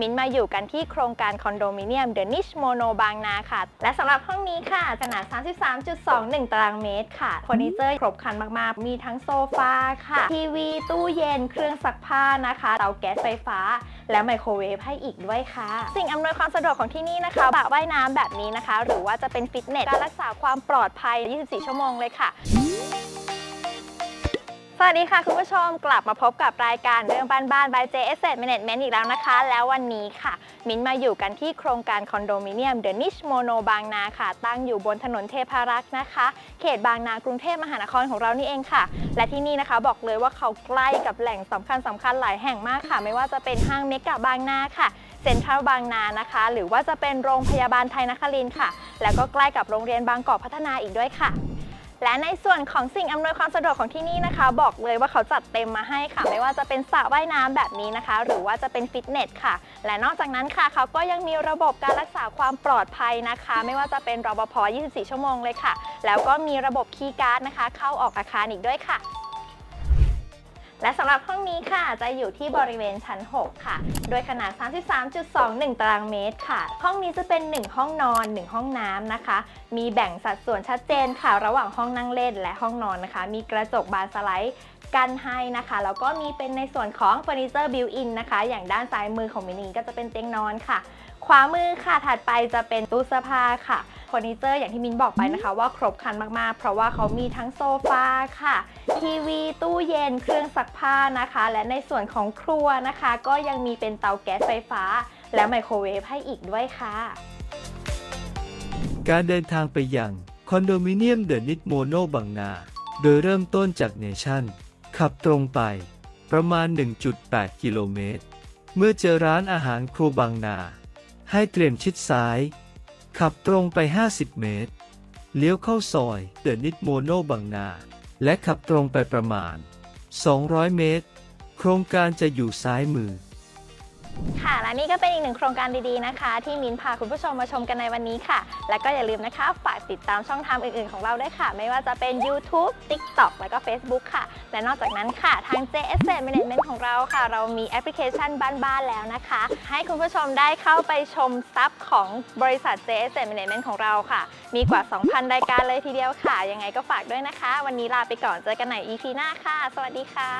มิ้นมาอยู่กันที่โครงการคอนโดมิเนียม The Niche Mono บางนาค่ะ และสำหรับห้องนี้ค่ะ ขนาด 33.21 ตารางเมตรค่ะเฟอร์นิเจอร์ครบครันมาก ๆ มีทั้งโซฟาค่ะ ทีวี ตู้เย็น เครื่องซักผ้านะคะ เตาแก๊สไฟฟ้า และไมโครเวฟให้อีกด้วยค่ะ สิ่งอำนวยความสะดวกของที่นี่นะคะสระว่ายน้ำแบบนี้นะคะ หรือว่าจะเป็นฟิตเนสการรักษาความปลอดภัย 24 ชั่วโมงเลยค่ะ สวัสดีค่ะ คุณผู้ชมกลับมาพบกับรายการเรื่องบ้านบ้าน by J Asset Management อีกแล้วนะคะ แล้ววันนี้ค่ะ มิ้นมาอยู่กันที่โครงการคอนโดมิเนียม The Niche Mono บางนาค่ะ ตั้งอยู่บนถนนเทพารักษ์นะคะ เขตบางนากรุงเทพมหานครของเรานี่เองค่ะ และที่นี่นะคะบอกเลยว่าเขาใกล้กับแหล่งสำคัญสำคัญหลายแห่งมากค่ะ ไม่ว่าจะเป็นห้างเมกะบางนาค่ะเซ็นทรัลบางนานะคะ หรือว่าจะเป็นโรงพยาบาลไทยนครินค่ะ แล้วก็ใกล้กับโรงเรียนบางกอกพัฒนาอีกด้วยค่ะ และในส่วนของสิ่งอำนวยความสะดวกของที่นี่นะคะ บอกเลยว่าเขาจัดเต็มมาให้ค่ะ ไม่ว่าจะเป็นสระว่ายน้ำแบบนี้นะคะ หรือว่าจะเป็นฟิตเนสค่ะ และนอกจากนั้นค่ะ เขาก็ยังมีระบบการรักษาความปลอดภัยนะคะ ไม่ว่าจะเป็นรปภ 24 ชั่วโมงเลยค่ะ แล้วก็มีระบบคีย์การ์ดนะคะ เข้าออกอาคารอีกด้วยค่ะ และสำหรับห้องนี้ค่ะจะอยู่ที่บริเวณชั้น 6 ค่ะ โดยขนาด 33.21 ตารางเมตรค่ะ ห้องนี้จะเป็น 1 ห้องนอน 1 ห้องน้ำนะคะ มีแบ่งสัดส่วนชัดเจนค่ะ ระหว่างห้องนั่งเล่นและห้องนอนนะคะ มีกระจกบานสไลด์ กันให้นะคะ แล้วก็มีเป็นในส่วนของเฟอร์นิเจอร์บิวอินนะคะ อย่างด้านซ้ายมือของมินีก็จะเป็นเตียงนอนค่ะ ขวามือค่ะถัดไปจะเป็นตู้เสื้อผ้าค่ะเฟอร์นิเจอร์อย่างที่มินบอกไปนะคะ ว่าครบครันมากๆ เพราะว่าเขามีทั้งโซฟาค่ะทีวีตู้เย็นเครื่องซักผ้านะคะ และในส่วนของครัวนะคะ ก็ยังมีเป็นเตาแก๊สไฟฟ้า และไมโครเวฟให้อีกด้วยค่ะ การเดินทางไปยังคอนโดมิเนียมเดอะนิดโมโนบางนา โดยเริ่มต้นจากเนชั่น ขับตรงไป ประมาณ 1.8 กิโลเมตร เมื่อเจอร้านอาหารครัวบางนา ให้เตรียมชิดซ้าย ขับตรงไป 50 เมตร เลี้ยวเข้าซอยเดอะนิดโมโนบางนา และขับตรงไปประมาณ 200 เมตร โครงการจะอยู่ซ้ายมือ ค่ะ และนี่ก็เป็นอีกหนึ่งโครงการดีๆนะคะ ที่มินพาคุณผู้ชมมาชมกันในวันนี้ค่ะ และก็อย่าลืมนะคะ ฝากติดตามช่องทางอื่นๆของเราด้วยค่ะ ไม่ว่าจะเป็น YouTube TikTok แล้วก็ Facebook ค่ะ และนอกจากนั้นค่ะ ทาง JS Management ของเราค่ะ เรามีแอปพลิเคชันบ้านๆแล้วนะคะ ให้คุณผู้ชมได้เข้าไปชมซับของบริษัท JS Management ของเราค่ะ มีกว่า 2,000 รายการเลยทีเดียวค่ะ ยังไงก็ฝากด้วยนะคะ วันนี้ลาไปก่อนเจอกันใหม่ EP หน้าค่ะ สวัสดีค่ะ